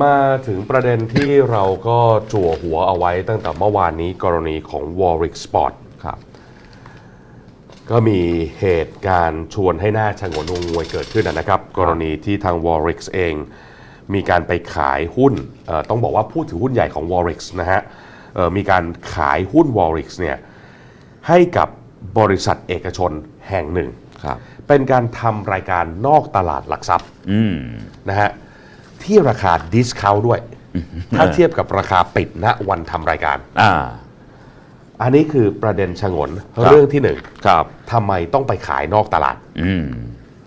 มาถึงประเด็นที่เราก็จั่วหัวเอาไว้ตั้งแต่เมื่อวานนี้กรณีของ Warwick Sport ครับ ก็มีเหตุการณ์ชวนให้หน้าชงนงงวยเกิดขึ้นนะครับ กรณีที่ทาง Warwick เอง มีการไปขายหุ้นเอ่อต้องบอกว่าผู้ถือหุ้นใหญ่ของ Warwick นะฮะเอ่อมีการขายหุ้น Warwick เนี่ยให้กับบริษัทเอกชนแห่งหนึ่งครับเป็นการทำรายการนอกตลาดหลักทรัพย์อืมนะฮะ ที่ราคาดิสคาวด้วย ถ้าเทียบกับราคาปิดณวันทำรายการ อ่า อันนี้คือประเด็นชงนครับเรื่องที่หนึ่งครับทำไมต้องไปขายนอกตลาด อืม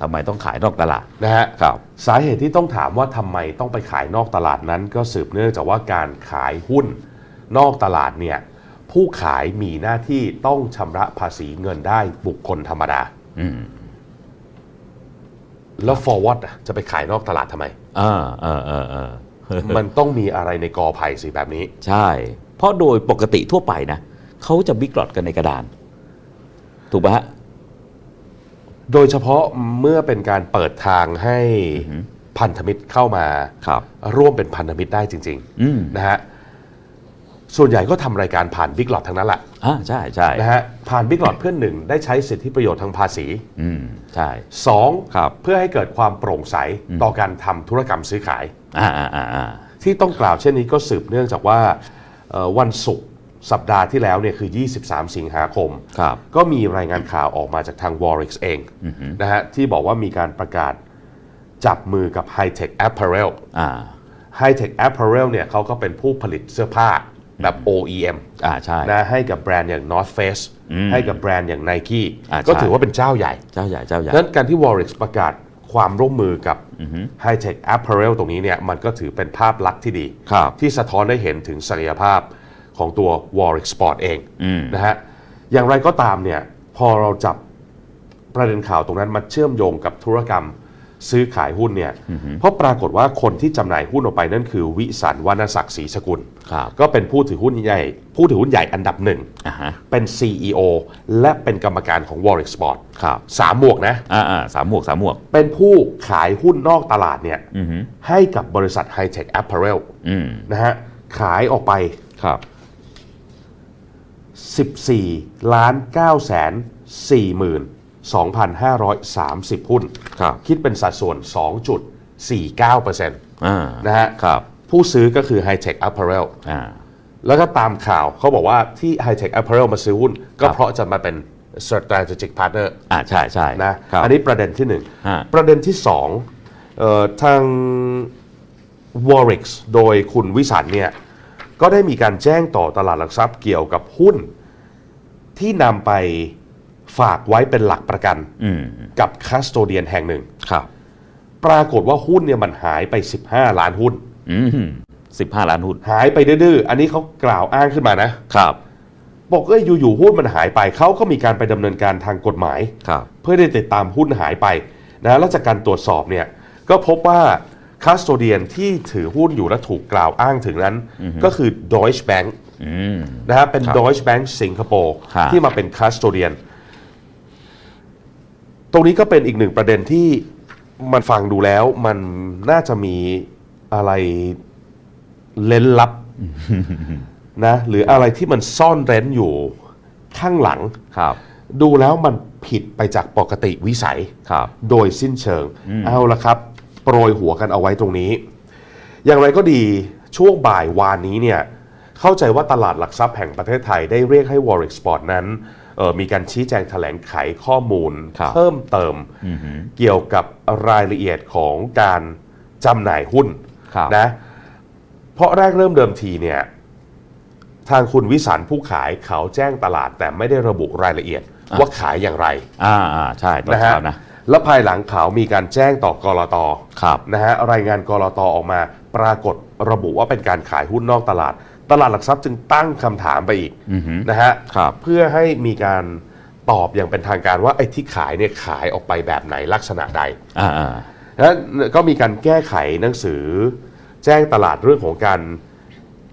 ทำไมต้องขายนอกตลาดนะฮะครับสาเหตุที่ต้องถามว่าทำไมต้องไปขายนอกตลาดนั้น ก็สืบเนื่องจากว่าการขายหุ้นนอกตลาดเนี่ยผู้ขายมีหน้าที่ต้องชำระภาษีเงินได้บุคคลธรรมดาอืมแล้ว forward อะจะไปขายนอกตลาดทำไม อ่าเออเออเออมันต้องมีอะไรในกอไผ่สิแบบนี้ ใช่ เพราะโดยปกติทั่วไปนะเขาจะบิ๊กหลอดกันในกระดาน ถูกปะฮะ โดยเฉพาะเมื่อเป็นการเปิดทางให้พันธมิตรเข้ามาครับ ร่วมเป็นพันธมิตรได้จริงอืม ๆนะฮะ ส่วนใหญ่ก็ทำรายการผ่านบิ๊กหลอดทั้งนั้นแหละอ่าใช่ใช่นะฮะผ่านบิ๊กหลอดเพื่อนหนึ่งได้ใช้สิทธิประโยชน์ทางภาษีอืมใช่ สองครับเพื่อให้เกิดความโปร่งใสต่อการทำธุรกรรมซื้อขาย อ่าอ่าอ่าอ่าที่ต้องกล่าวเช่นนี้ก็สืบเนื่องจากว่าเอ่อวันศุกร์สัปดาห์ที่แล้วเนี่ยคือ 23 สิงหาคม ครับ ก็มีรายงานข่าวออกมาจากทาง Warwick เองนะฮะที่บอกว่ามีการประกาศจับมือกับ High Tech Apparel อ่า High Tech Apparel เนี่ยเขาก็เป็นผู้ผลิตเสื้อผ้า แบบ OEM อ่าใช่ นะให้กับแบรนด์อย่าง North Face ให้กับแบรนด์อย่าง Nike อ่าก็ใช่ถือว่าเป็นเจ้าใหญ่เจ้าใหญ่เจ้าใหญ่ ดังนั้นการที่ Warwick ประกาศความร่วมมือกับ High Tech Apparel ตรงนี้เนี่ยมันก็ถือเป็นภาพลักษณ์ที่ดี ครับ ที่สะท้อนได้เห็นถึงศักยภาพของตัว Warwick Sport เองอืม นะฮะอย่างไรก็ตามเนี่ยพอเราจับประเด็นข่าวตรงนั้นมาเชื่อมโยงกับธุรกรรม ซื้อขายหุ้นเนี่ย เพราะปรากฏว่าคนที่จำหน่ายหุ้นออกไปนั่นคือวิสันวรรณศักดิ์ศรีสกุล ครับก็เป็นผู้ถือหุ้นใหญ่ผู้ถือหุ้นใหญ่อันดับหนึ่ง อ่าฮะเป็น CEO และเป็นกรรมการของ Warwick Sport ครับสามหมวกนะ อ่าอ่าสามหมวกสามหมวก เป็นผู้ขายหุ้นนอกตลาดเนี่ยอือฮึให้กับบริษัท High Tech Apparel อืมนะฮะขายออกไป ครับ14ล้าน9แสน4หมื่น 2,530 หุ้น ครับ คิดเป็นสัดส่วน 2.49%นอ่าะฮะ ครับ ผู้ซื้อก็คือ High Tech Apparel อ่า แล้วก็ตามข่าวเขาบอกว่าที่ High Tech Apparel มาซื้อหุ้น ก็ครับ เพราะจะมาเป็น strategic partner อ่าใช่ใช่นะ ครับ อันนี้ประเด็นที่หนึ่ง ฮะ ประเด็นที่สองเอ่อทาง Warwick โดยคุณวิสันเนี่ย ก็ได้มีการแจ้งต่อตลาดหลักทรัพย์เกี่ยวกับหุ้น ที่นำไป ฝากไว้เป็นหลักประกันอืมกับคัสโตเดียนแห่งหนึ่งครับ ปรากฏว่าหุ้นเนี่ยมันหายไป 15 ล้านหุ้นอืมสิบห้าล้านหุ้น หายไปดื้อๆอันนี้เขากล่าวอ้างขึ้นมานะครับบอกเอ้ยอยู่ๆหุ้นมันหายไปเขาก็มีการไปดำเนินการทางกฎหมายครับเพื่อได้ติดตามหุ้นหายไปนะแล้วจากการตรวจสอบเนี่ยก็พบว่าคัสโตเดียนที่ถือหุ้นอยู่และถูกกล่าวอ้างถึงนั้น ก็คือ Deutsche Bank อืมนะฮะเป็นครับ Deutsche Bank สิงคโปร์ครับที่มาเป็นคัสโตเดียน ตรงนี้ก็เป็นอีกหนึ่งประเด็นที่มันฟังดูแล้วมันน่าจะมีอะไรเล้นลับนะหรืออะไรที่มันซ่อนเร้นอยู่ข้างหลัง ครับ ดูแล้วมันผิดไปจากปกติวิสัย ครับ โดยสิ้นเชิงเอาละครับ โปรยหัวกันเอาไว้ตรงนี้ อย่างไรก็ดีช่วงบ่ายวานนี้เนี่ย เข้าใจว่าตลาดหลักทรัพย์แห่งประเทศไทยได้เรียกให้ Warwick Sport นั้นเอ่อ มีการชี้แจงแถลงไขข้อมูลครับเพิ่มเติมเกี่ยวกับรายละเอียดของการจำหน่ายหุ้นครับนะเพราะแรกเริ่มเดิมทีเนี่ยทางคุณวิสันผู้ขายเขาแจ้งตลาดแต่ไม่ได้ระบุรายละเอียดว่าขายอย่างไร อ่าอ่าใช่ตอนนะฮะเช้านะแล้วภายหลังข่าวมีการแจ้งต่อกรตครับนะฮะรายงานกรตออกมา ปรากฏระบุว่าเป็นการขายหุ้นนอกตลาด ตลาดหลักทรัพย์จึงตั้งคำถามไปอีกนะฮะครับเพื่อให้มีการตอบอย่างเป็นทางการว่าไอ้ที่ขายเนี่ยขายออกไปแบบไหนลักษณะใด อ่าอ่าแล้วก็มีการแก้ไขหนังสือ แจ้งตลาดเรื่องของการ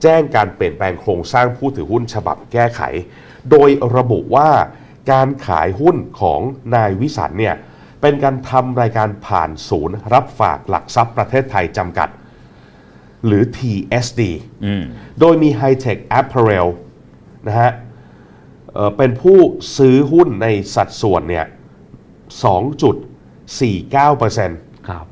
แจ้งการเปลี่ยนแปลงโครงสร้างผู้ถือหุ้นฉบับแก้ไข โดยระบุว่าการขายหุ้นของนายวิสันเนี่ยเป็นการทำรายการผ่านศูนย์รับฝากหลักทรัพย์ประเทศไทยจำกัด หรือ TSD อืมโดยมี High Tech Apparel นะฮะเอ่อเป็นผู้ซื้อหุ้นในสัดส่วนเนี่ย 2.49%ครับ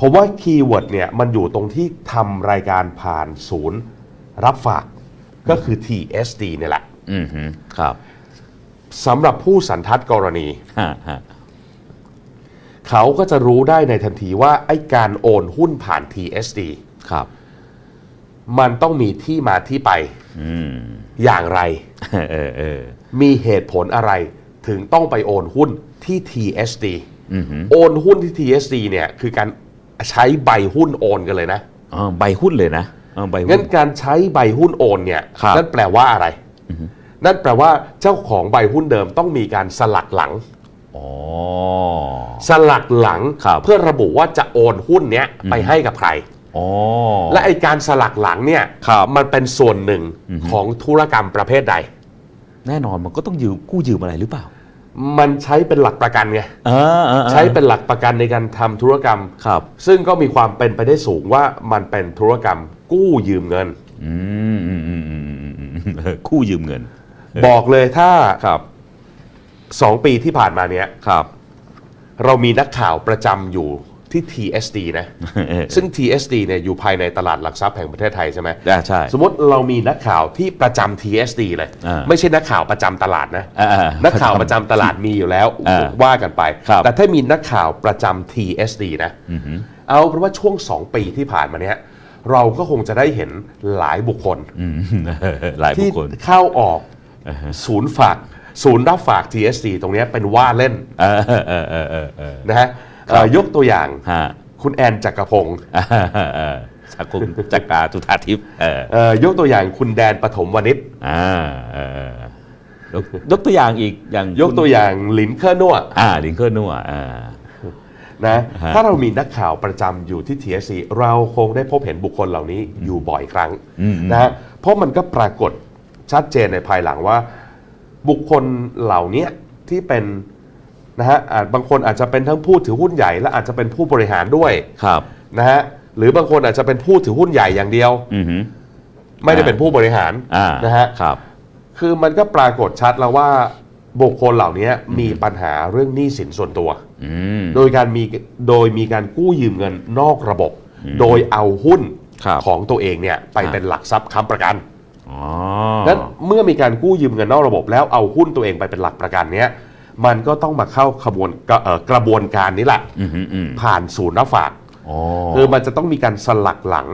ผมว่าคีย์เวิร์ดเนี่ย มันอยู่ตรงที่ทำรายการผ่านศูนย์รับฝากก็คือ TSD เนี่ยแหละอืมฮึครับสำหรับผู้สันทัดกรณีฮะฮะ เขาก็จะรู้ได้ในทันทีว่าไอ้การโอนหุ้นผ่าน TSD ครับ มันต้องมีที่มาที่ไปอืมอย่างไร เออเออมีเหตุผลอะไร ถึงต้องไปโอนหุ้นที่ TSD อืมฮึโอนหุ้นที่ TSD เนี่ยคือการใช้ใบหุ้นโอนกันเลยนะอ๋อใบหุ้นเลยนะอ๋อใบหุ้งั้นน การใช้ใบหุ้นโอนเนี่ยครับ นั่นแปลว่าอะไร นั่นแปลว่าเจ้าของใบหุ้นเดิมต้องมีการสลักหลัง อ๋อ สลักหลังครับเพื่อระบุว่าจะโอนหุ้นเนี้ยไปให้กับใคร อ๋อ และไอการสลักหลังเนี่ยครับ มันเป็นส่วนหนึ่งของธุรกรรมประเภทใด แน่นอนมันก็ต้องยืมกู้ยืมอะไรหรือเปล่ามันใช้เป็นหลักประกันไงเออเออออใช้เป็นหลักประกันในการทำธุรกรรม ครับ ซึ่งก็มีความเป็นไปได้สูงว่ามันเป็นธุรกรรมกู้ยืมเงิน อืมอืมอืมอืมอืมอืมเออกู้ยืมเงิน บอกเลยถ้าครับสองปีที่ผ่านมาเนี้ย ครับ เรามีนักข่าวประจำอยู่ที่ TSD นะเออซึ่ง TSD เนี่ยอยู่ภายในตลาดหลักทรัพย์แห่งประเทศไทยใช่ไหมอ่าใช่ สมมติเรามีนักข่าวที่ประจำ TSD เลย อ่าไม่ใช่นักข่าวประจำตลาดนะ อ่าอ่านักข่าวประจำตลาดมีอยู่แล้วอ่าว่ากันไป ครับ แต่ถ้ามีนักข่าวประจำ TSD นะ เอาเป็นว่าช่วง 2 ปีที่ผ่านมาเนี้ยเราก็คงจะได้เห็นหลายบุคคล อืมหลายบุที่คคล เข้าออกศูนย์ฝาก ศูนย์รับฝาก TSD ตรงเนี้ยเป็นว่าเล่นเออเออเออเออเออเออ นะฮะเอ่อยกตัวอย่างฮะคุณแอนจักรพงศ์เออเออเออสักคุมจักราจุธาทิพย์เออเอ่อยกตัวอย่างคุณแดนปฐมวณิชอ่าเออเออยกยกตัวอย่างอีกอย่างยกตัวอย่างหลินเคอร์นัวอ่าลิงเกอร์นัวอ่า นะฮะ ถ้าเรามีนักข่าวประจำอยู่ที่ TSC เราคงได้พบเห็นบุคคลเหล่านี้อยู่บ่อยครั้งนะฮะเพราะมันก็ปรากฏชัดเจนในภายหลังว่า บุคคลเหล่านี้ที่เป็นนะฮะอาจบางคนอาจจะเป็นทั้งผู้ถือหุ้นใหญ่ และอาจจะเป็นผู้บริหารด้วยครับนะฮะหรือบางคนอาจจะเป็นผู้ถือหุ้นใหญ่อย่างเดียวอือหือไม่ได้เป็นผู้บริหารอ่า นะฮะ ครับ คือมันก็ปรากฏชัดแล้วว่าบุคคลเหล่านี้มีปัญหาเรื่องหนี้สินส่วนตัว อืม โดยการมีโดยมีการกู้ยืมเงินนอกระบบ โดยเอาหุ้นครับของตัวเองเนี่ยไปครับเป็นหลักทรัพย์ค้ำประกันอ๋อ นั้นเมื่อมีการกู้ยืมเงินนอกระบบแล้วเอาหุ้นตัวเองไปเป็นหลักประกันเนี้ยมันก็ต้องมาเข้าขบวนกระเอ่อกระบวนการนี้แหละอือหืออืมผ่านศูนย์รับฝากอ๋อคือมันจะต้องมีการสลักหลัง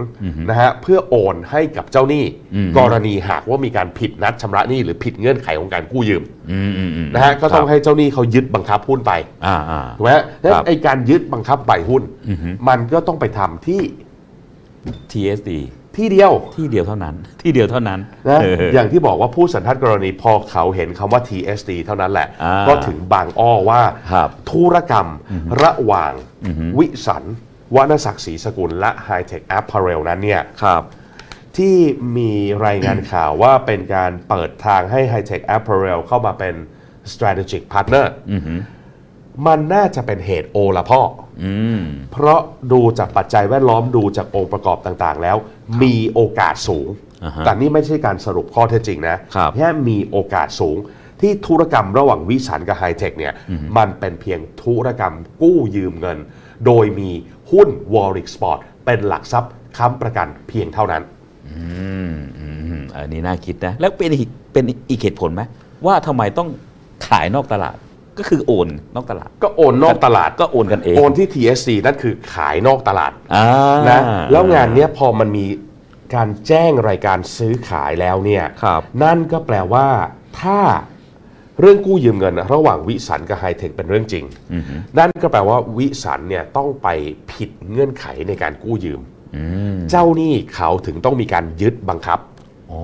นะฮะเพื่อโอนให้กับเจ้าหนี้อืมกรณีหากว่ามีการผิดนัดชำระหนี้หรือผิดเงื่อนไขของการกู้ยืมอืมอืมอืมนะฮะก็ต้องครับให้เจ้าหนี้เขายึดบังคับหุ้นไปอ่าอ่าถูกไหมฮะงั้นครับไอการยึดบังคับใบหุ้น มันก็ต้องไปทำที่ TSD ที่เดียว ที่เดียวเท่านั้น ที่เดียวเท่านั้นนะเออ อย่างที่บอกว่าผู้สันทัดกรณีพอเขาเห็นคำว่า TSD เท่านั้นแหละ อ่าก็ถึงบางอ้อว่า ครับธุรกรรมระหว่างวิสันวรรณศักดิ์ศรีสกุลและ High Tech Apparel นั้นเนี่ย ครับ ที่มีรายงานข่าวว่าเป็นการเปิดทางให้ High Tech Apparel เข้ามาเป็น strategic partner มันน่าจะเป็นเหตุโอละพ่อออืม เพราะดูจากปัจจัยแวดล้อมดูจากองค์ประกอบต่างๆ แล้ว มีโอกาสสูงอ่าฮะแต่นี่ไม่ใช่การสรุปข้อเท็จจริงนะครับแค่มีโอกาสสูง ที่ธุรกรรมระหว่างวิสันกับไฮเทคเนี่ยมันเป็นเพียงธุรกรรมกู้ยืมเงิน โดยมีหุ้น w a r r i c Sport เป็นหลักทรัพย์ค้ำประกันเพียงเท่านั้นอืมอืมอันนี้น่าคิดนะ แล้วเป็นอีกเป็นอีกเหตุผลไหมว่าทำไมต้องขายนอกตลาด ก็คือโอนนอกตลาด ก็โอนนอกตลาดก็โอนกันเอง โอนที่ TSC นั่นคือขายนอกตลาดอ่านะแล้วงานเนี้ยพอมันมีการแจ้งรายการซื้อขายแล้วเนี่ยครับ นั่นก็แปลว่า ถ้าเรื่องกู้ยืมเงิน ระหว่างวิสันกับไฮเทคเป็นเรื่องจริงนั่นก็แปลว่าวิสันเนี่ยต้องไปผิดเงื่อนไขในการกู้ยืม อืมเจ้าหนี้เขาถึงต้องมีการยึดบังคับ อ๋อ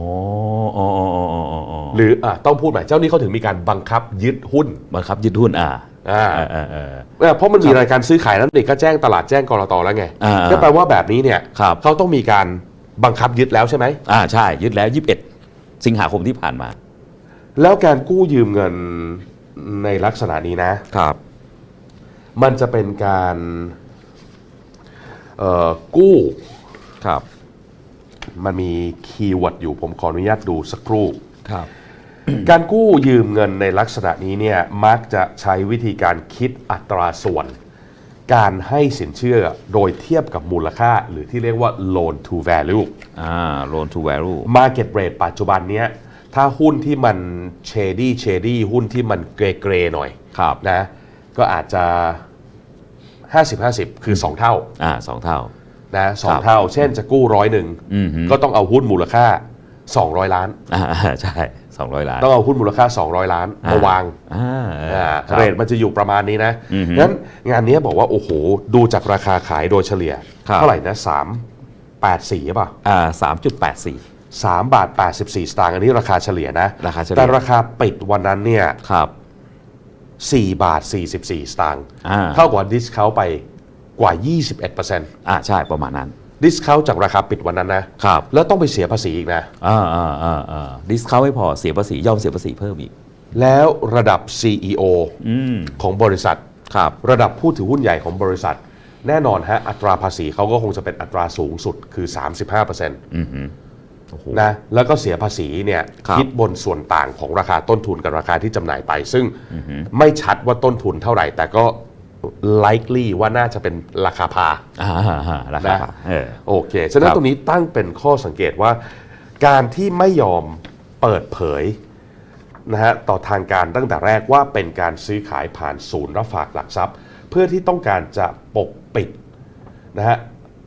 อ๋ออ๋ออ๋ออ๋ออ๋อหรืออะต้องพูดใหม่เจ้าหนี้เขาถึงมีการบังคับยึดหุ้น บังคับยึดหุ้นอ่าอ่า เออเออ เออเออเพราะมันมีรายการซื้อขายนั้นเด็กก็แจ้งตลาดแจ้งกรตแล้วไงอ่าก็แปลว่าแบบนี้เนี่ยครับ เขาต้องมีการบังคับยึดแล้วใช่ไหม อ่าใช่ยึดแล้ว 21 สิงหาคมที่ผ่านมาแล้วการกู้ยืมเงินในลักษณะนี้นะ ครับ มันจะเป็นการเอ่อกู้ครับ มันมีคีย์เวิร์ดอยู่ผมขออนุญาตดูสักครู่ ครับ การกู้ยืมเงินในลักษณะนี้เนี่ยมักจะใช้วิธีการคิดอัตราส่วน การให้สินเชื่อโดยเทียบกับมูลค่า หรือที่เรียกว่า loan to value อ่า loan to value market rate ปัจจุบันเนี้ยถ้าหุ้นที่มัน shady shady หุ้นที่มันเกรเกรหน่อยครับนะ ก็อาจจะ 50-50 คือ 2 เท่า อ่าสองเท่า นะสอคงรับเท่า เช่นจะกู้ร้อยหนึ่งอือหือก็ต้องเอาหุ้นมูลค่า 200 ล้านอ่าใช่สองร้อยล้าน ต้องเอาหุ้นมูลค่า 200 ล้านมาวางอ่าอ่าครับเรทมันจะอยู่ประมาณนี้นะอือหืองั้นงานนี้บอกว่า โอ้โห ดูจากราคาขายโดยเฉลี่ยครับเท่าไหร่นะ3 8 4หรือเปล่าอ่าสามจุดแปดสี่3บาท84สตางค์อันนี้ราคาเฉลี่ยนะราคาเฉลี่ยแต่ราคาปิดวันนั้นเนี่ยครับ4บาท44สตางค์อ่าเท่ากับดิสเขาไป กว่า 21%อ่าใช่ประมาณนั้น ดิสเขาจากราคาปิดวันนั้นนะครับแล้วต้องไปเสียภาษีอีกนะ อ่าอ่าอ่าอ่าดิสเขาไม่พอเสียภาษียอมเสียภาษีเพิ่มอีก แล้วระดับ CEO อืมของบริษัท ครับ ระดับผู้ถือหุ้นใหญ่ของบริษัท แน่นอนฮะอัตราภาษีเขาก็คงจะเป็นอัตราสูงสุดคือ 35%นอือหือโอ้โหะแล้วก็เสียภาษีเนี่ยครับคิดบนส่วนต่างของราคาต้นทุนกับราคาที่จำหน่ายไป ซึ่งไม่ชัดว่าต้นทุนเท่าไหร่ แต่ก็ likely ว่าน่าจะเป็นราคาพาอ่าอ่าอ่าราคานะเออ โอเค ฉะนั้คนรับ ตรงนี้ตั้งเป็นข้อสังเกตว่า การที่ไม่ยอมเปิดเผยนะฮะต่อทางการตั้งแต่แรกว่าเป็นการซื้อขายผ่านศูนย์รับฝากหลักทรัพย์ เพื่อที่ต้องการจะปกปิดนะฮะ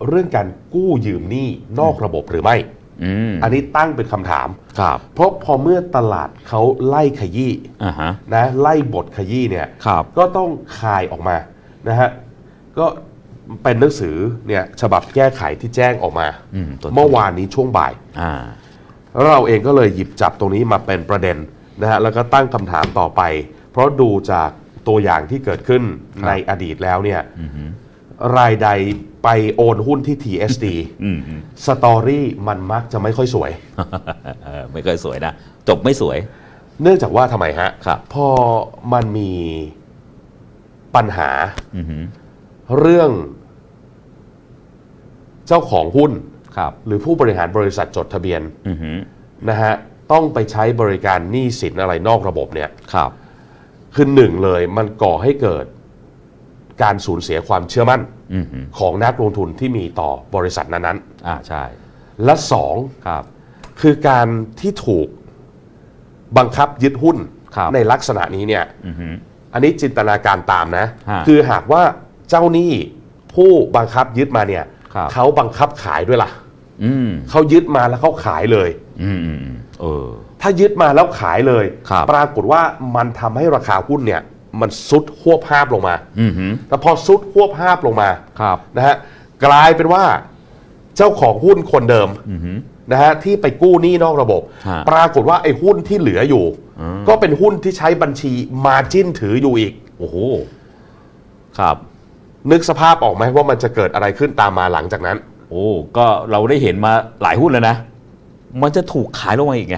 เรื่องการกู้ยืมหนี้นอกระบบหรือไม่ อืมอันนี้ตั้งเป็นคำถามครับเพราะพอเมื่อตลาดเขาไล่ขยี้อ่าฮะนะไล่บทขยี้เนี่ยครับก็ต้องคายออกมานะฮะก็เป็นหนังสือเนี่ยฉบับแก้ไขที่แจ้งออกมาอืมตัวเมื่อวานนี้ช่วงบ่ายอ่าเราเองก็เลยหยิบจับตรงนี้มาเป็นประเด็นนะฮะแล้วก็ตั้งคำถามต่อไป เพราะดูจากตัวอย่างที่เกิดขึ้นครับในอดีตแล้วเนี่ย รายใดไปโอนหุ้นที่ TSD อืมอืมสตอรี่มันมักจะไม่ค่อยสวยเออไม่ค่อยสวยนะ จบไม่สวย เนื่องจากว่าทำไมฮะครับพอมันมีปัญหาอือหือเรื่องเจ้าของหุ้นครับหรือผู้บริหารบริษัทจดทะเบียนอือหือนะฮะต้องไปใช้บริการหนี้สินอะไรนอกระบบเนี่ยครับคือหนึ่งเลยมันก่อให้เกิด การสูญเสียความเชื่อมั่นอือหือของนักลงทุนที่มีต่อบริษัทนั้นอ่าใช่ๆและสองครับ คือการที่ถูกบังคับยึดหุ้นครับในลักษณะนี้เนี่ยอือหืออันนี้จินตนาการตามนะฮะคือหากว่าเจ้าหนี้ผู้บังคับยึดมาเนี่ยครับเขาบังคับขายด้วยล่ะอืมเขายึดมาแล้วเขาขายเลยอืมอืมอืมเออถ้ายึดมาแล้วขายเลยครับปรากฏว่ามันทำให้ราคาหุ้นเนี่ย มันซุดหวบภาพลงมาอือหือแต่พอซุดหวบภาพลงมาครับนะฮะกลายเป็นว่าเจ้าของหุ้นคนเดิมอือหือนะฮะที่ไปกู้หนี้นอกระบบฮะปรากฏว่าไอ้หุ้นที่เหลืออยู่ ก็เป็นหุ้นที่ใช้บัญชีมาจิ้นถืออยู่อีก โอ้โหครับ นึกสภาพออกไหมว่ามันจะเกิดอะไรขึ้นตามมาหลังจากนั้น โอ้ก็เราได้เห็นมาหลายหุ้นแล้วนะ มันจะถูกขายลงมาอีกไง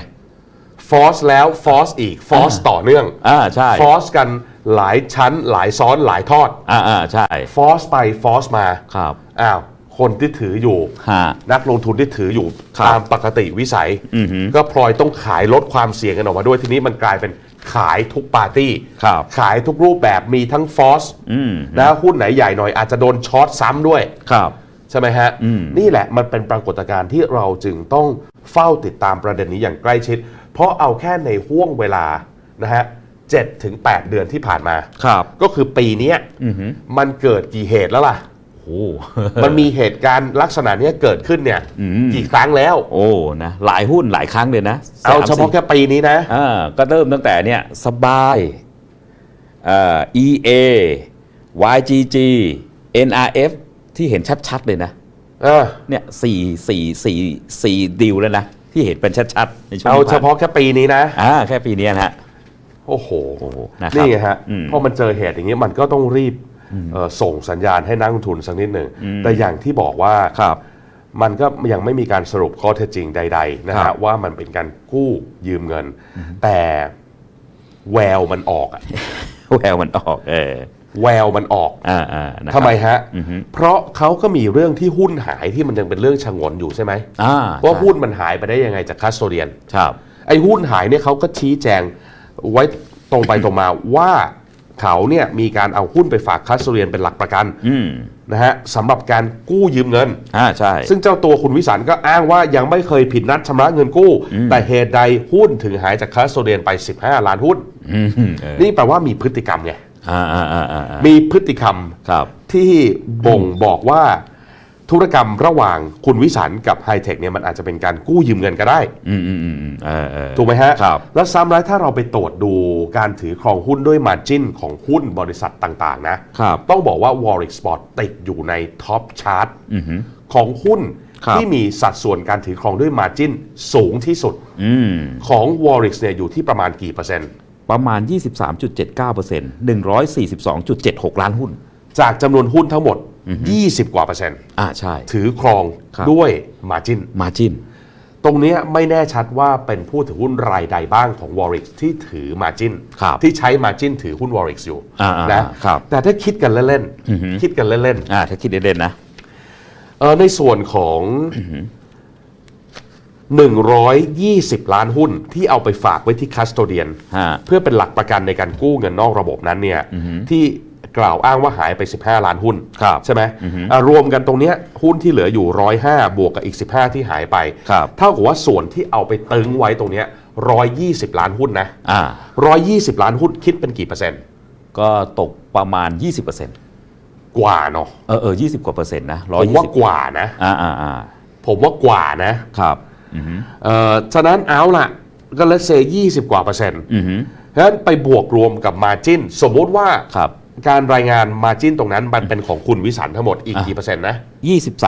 ฟอสแล้วฟอสอีกฟอสต่อเนื่องอ่าใช่ฟอสกันหลายชั้นหลายซ้อนหลายทอดอ่าอ่าใช่ฟอสไปฟอสมาครับอ้าวคนที่ถืออยู่ฮะนักลงทุนที่ถืออยู่ครับตามปกติวิสัยอือหือก็พลอยต้องขายลดความเสี่ยงกันออกมาด้วยทีนี้มันกลายเป็นขายทุกปาร์ตี้ครับขายทุกรูปแบบมีทั้งฟอสอืมนะหุ้นไหนใหญ่หน่อยอาจจะโดนช็อตซ้ำด้วยครับใช่ไหมฮะอืมนี่แหละมันเป็นปรากฏการณ์ที่เราจึงต้องเฝ้าติดตามประเด็นนี้อย่างใกล้ชิด เพราะเอาแค่ในห่วงเวลานะฮะเจ็ดถึงแปดเดือนที่ผ่านมา ครับ ก็คือปีเนี้ยอือหือมันเกิดกี่เหตุแล้วล่ะ โอ้ มันมีเหตุการณ์ลักษณะเนี้ยเกิดขึ้นเนี่ยอืม กี่ครั้งแล้ว โอ้นะหลายหุ้นหลายครั้งเลยนะเอาสมเฉพาะสี่แค่ปีนี้นะ อ่าก็เริ่มตั้งแต่เนี่ยสบายเอ่อ EA YGG NRF ที่เห็นชัดๆเลยนะ เออเนี่ยสี่สี่สี่สี่ดิวแล้วนะ ที่เห็นเป็นชัดๆในช่วงเอาที่เฉผ่านพาะแค่ปีนี้นะ อ่าแค่ปีเนี้ยนะฮะ โอ้โห โอ้โหนะครับนี่ไงฮะอืมพอมันเจอเหตุอย่างนี้มันก็ต้องรีบเอ่อส่งสัญญาณให้นักลงทุนสักนิดหนึ่งแต่อย่างที่บอกว่า ครับ มันก็ยังไม่มีการสรุปข้อเท็จจริงใด ๆ นะครัฮะบ ว่ามันเป็นการกู้ยืมเงิน แต่แววมันออกอะ แววมันออก เออ แววมันออกอ่าอ่านะครับ ทำไมฮะ อือฮึ เพราะเขาก็มีเรื่องที่หุ้นหายที่มันยังเป็นเรื่องชงนอยู่ใช่ไหมอ่าว่าใช่หุ้นมันหายไปได้ยังไงจากคัสโตเดียน ครับ ไอ้หุ้นหายเนี่ยเขาก็ชี้แจงไว้ตรงไปตรงมาว่าเขาเนี่ยมีการเอาหุ้นไปฝากคัสโตเดียนเป็นหลักประกันอืมนะฮะสำหรับการกู้ยืมเงิน อ่าใช่ ซึ่งเจ้าตัวคุณวิสันก็อ้างว่ายังไม่เคยผิดนัดชำระเงินกู้ แต่เหตุใดหุ้นถึงหายจากคัสโตเดียนไป 15 ล้านหุ้น อืมเออนี่แปลว่ามีพฤติกรรมไง อ่าอ่าอ่าอ่าอ่ามีพฤติกรรมครับที่บ่งบอกว่าธุรกรรมระหว่างคุณวิสันกับไฮเทคเนี่ยมันอาจจะเป็นการกู้ยืมเงินก็ได้ อืมอืมอืมอืมเออเออ ถูกไหมฮะ ครับ แล้วซ้ำร้ายถ้าเราไปตรวจดูการถือครองหุ้นด้วยมาจินของหุ้นบริษัทต่าง ๆ นะ ครับ ต้องบอกว่า Warwick Sport ติดอยู่ในท็อปชาร์ตอือฮึของหุ้นครับ ที่มีสัดส่วนการถือครองด้วยมาจินสูงที่สุดอืม ของ Warwick เนี่ยอยู่ที่ประมาณกี่เปอร์เซ็นต์ ประมาณ 23.79% 142.76 ล้านหุ้น จากจำนวนหุ้นทั้งหมด 20 กว่าเปอร์เซ็นต์ อ่าใช่ ถือครองครับ ด้วยมาจินมาจินตรงเนี้ยไม่แน่ชัดว่าเป็นผู้ถือหุ้นรายใดบ้างของ Warwick ที่ถือมาจินครับที่ใช้มาจินถือหุ้น Warwick อยู่อ่าๆนะครับแต่ถ้าคิดกันเล่นๆคิดกันเล่นอ่าถ้าคิดเด่นๆนะ ๆเออในส่วนของ 120 ล้านหุ้นที่เอาไปฝากไว้ที่คัสโตเดียน ฮะ เพื่อเป็นหลักประกันในการกู้เงินนอกระบบนั้นเนี่ยที่กล่าวอ้างว่าหายไป 15 ล้านหุ้น ครับใช่ไหมอะรวมกันตรงเนี้ยหุ้นที่เหลืออยู่ 105 บวกกับอีก 15 ที่หายไป ครับ เท่ากับว่าส่วนที่เอาไปตึงไว้ตรงเนี้ย120 ล้านหุ้นนะอ่า 120 ล้านหุ้นคิดเป็นกี่เปอร์เซ็นต์ก็ตกประมาณ 20%เกว่าเนาะออเออ20 กว่าเปอร์เซ็นต์นะผมว่า120กว่านะ อ่าอ่าอ่าผมว่ากว่านะ ครับอือฮึ เอ่อฉะนั้นเอาล่ะ ก็เลเซ20กว่าเปอร์เซ็นต์อือฮึฉะนั้นไปบวกรวมกับมาจินสมมุติว่าครับการรายงานมาจินตรงนั้นมันเป็นของคุณวิสันทั้งหมดอีกกี่เปอร์เซ็นต์นะ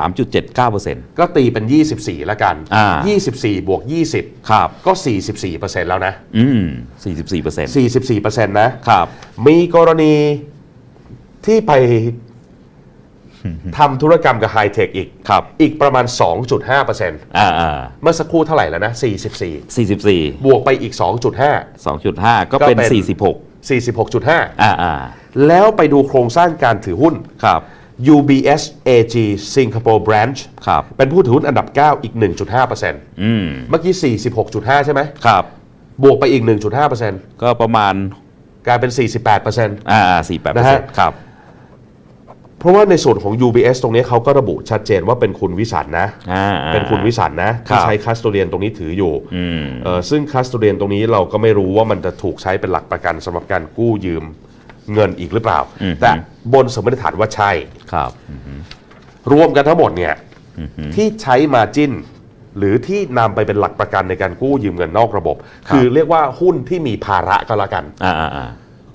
23.79%ก็ตีเป็น 24 แล้วกันอ่า24 บวก 20 ครับ ก็ 44เปอร์เซ็นต์แล้วนะ อืม44% 44เปอร์เซ็นต์นะครับ มีกรณีที่ไป ทำธุรกรรมกับไฮเทคอีก ครับ อีกประมาณ 2.5เปอร์เซ็นต์อ่าอ่าเมื่อสักครู่เท่าไหร่แล้วนะ 44 44บวกไปอีก 2.5 2.5ก็เป็นก็เป็น46 46.5 อ่าอ่าแล้วไปดูโครงสร้างการถือหุ้น ครับ UBS AG Singapore Branch ครับ เป็นผู้ถือหุ้นอันดับ 9 อีก 1.5%อืมเมื่อกี้ 46.5 ใช่ไหม ครับ บวกไปอีก 1.5%ก็ประมาณกลายเป็น 48%อ่าอ่า48นะฮะครับเพ ราะว่าในส่วนของ UBS ตรงนี้เขาก็ระบุชัดเจนว่าเป็นคุณวิสันนะอ่าอ่าเป็นคุณวิสันนะครัที่บใช้คัสโตเดียนตรงนี้ถืออยู่อืมเอ่อซึ่งคัสโตเดียนตรงนี้เราก็ไม่รู้ว่ามันจะถูกใช้เป็นหลักประกันสำหรับการกู้ยืมเงินอีกหรือเปล่า แต่บนสมมติฐานว่าใช่ครับรวมกันทั้งหมดเนี่ยที่ใช้มาจินหรือที่นำไปเป็นหลักประกันในการกู้ยืมเงินนอกระบบครับคือเรียกว่าหุ้นที่มีภาระก็แล้วกันอ่าอ่าอ่า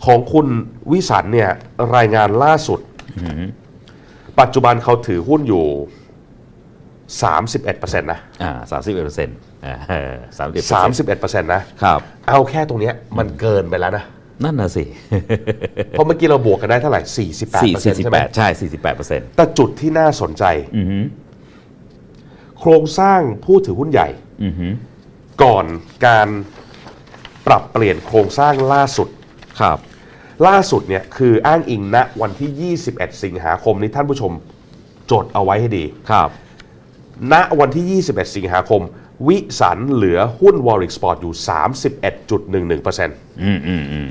ของคุณวิสันเนี่ยรายงานล่าสุด ปัจจุบันเขาถือหุ้นอยู่ 31%นะอ่า31เปอร์เซ็นต์อ่า31 31%นะครับ เอาแค่ตรงเนี้ยมันเกินไปแล้วนะ นั่นน่ะสิเพราะเมื่อกี้เราบวกกันได้เท่าไหร่48%ใช่ไหม48ใช่48เปอร์เซ็นต์แต่จุดที่น่าสนใจ อือฮึโครงสร้างผู้ถือหุ้นใหญ่ อือฮึก่อนการปรับเปลี่ยนโครงสร้างล่าสุด ครับ ล่าสุดเนี่ยคืออ้างอิงณวันที่ 21 สิงหาคมนี้ท่านผู้ชมจดเอาไว้ให้ดี ครับ ณวันที่ 21 สิงหาคม วิสันเหลือหุ้น Warwick Sport อยู่ 31.11%อืมอืมอืม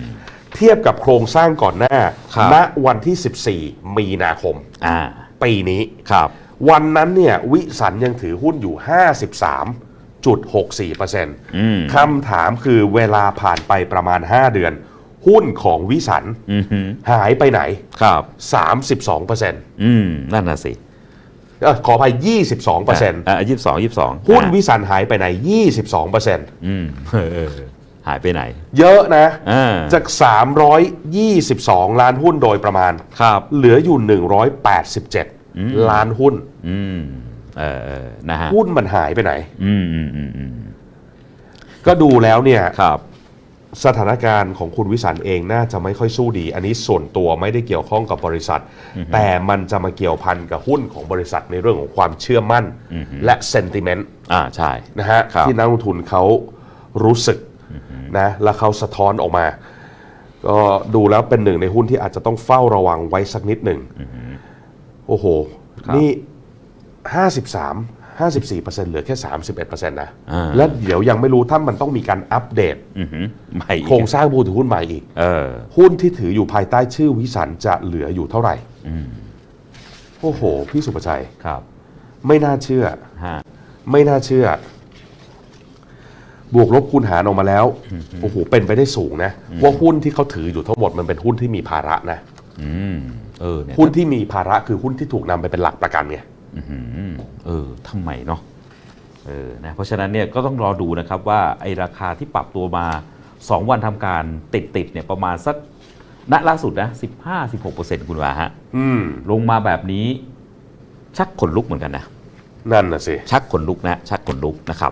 เทียบกับโครงสร้างก่อนหน้า ครับ ณวันที่ 14 มีนาคม อ่า ปีนี้ ครับ วันนั้นเนี่ยวิสันยังถือหุ้นอยู่ 53.64%อืม คำถามคือเวลาผ่านไปประมาณ 5 เดือน หุ้นของวิสันอือฮึหายไปไหนครับ32%เอืมนั่นน่ะสิอ่อขออภัย 22%อ่ายี่สิบสองยี่สิบสองหุ้นวิสันหายไปไหน 22%อืมเออเออหายไปไหน เยอะนะอ่าจาก 322 ล้านหุ้นโดยประมาณครับเหลืออยู่ 187 ล้านหุ้นอืมเออเออนะฮะหุ้นมันหายไปไหนอืมอืมอืมอืมก็ดูแล้วเนี่ยครับ สถานการณ์ของคุณวิสันเองน่าจะไม่ค่อยสู้ดี อันนี้ส่วนตัวไม่ได้เกี่ยวข้องกับบริษัท แต่มันจะมาเกี่ยวพันกับหุ้นของบริษัทในเรื่องของความเชื่อมั่น และเซนติเมนต์อ่าใช่นะฮะครับที่นักลงทุนเขารู้สึกนะแล้วเขาสะท้อนออกมา ก็ดูแล้วเป็นหนึ่งในหุ้นที่อาจจะต้องเฝ้าระวังไว้สักนิดหนึ่งโอ้โหครับนี่53 54%เหลือแค่ 31%นะ อ่า และเดี๋ยวยังไม่รู้ถ้ามันต้องมีการอัปเดต อือหือใหม่อีกโครงสร้างผู้ถือหุ้นใหม่อีก เออ หุ้นที่ถืออยู่ภายใต้ชื่อวิสันจะเหลืออยู่เท่าไหร่โอ้โห พี่สุประชัย ครับไม่น่าเชื่อ ฮะไม่น่าเชื่อ บวกลบคูณหารออกมาแล้ว โอ้โห เป็นไปได้สูงนะ ว่าหุ้นที่เขาถืออยู่ทั้งหมดมันเป็นหุ้นที่มีภาระนะ อืม เออเนี่ยหุ้นที่มีภาระคือหุ้นที่ถูกนำไปเป็นหลักประกันไงอื้อหือ เออทำไมเนาะเออนะเพราะฉะนั้นเนี่ยก็ต้องรอดูนะครับว่าไอ้ราคาที่ปรับตัวมา 2 วันทำการติดติดๆเนี่ยประมาณสักณล่าสุดนะ15-16%คุณว่าฮะอืมลงมาแบบนี้ ชักขนลุกเหมือนกันนะ นั่นน่ะสิ ชักขนลุกนะ ชักขนลุกนะครับ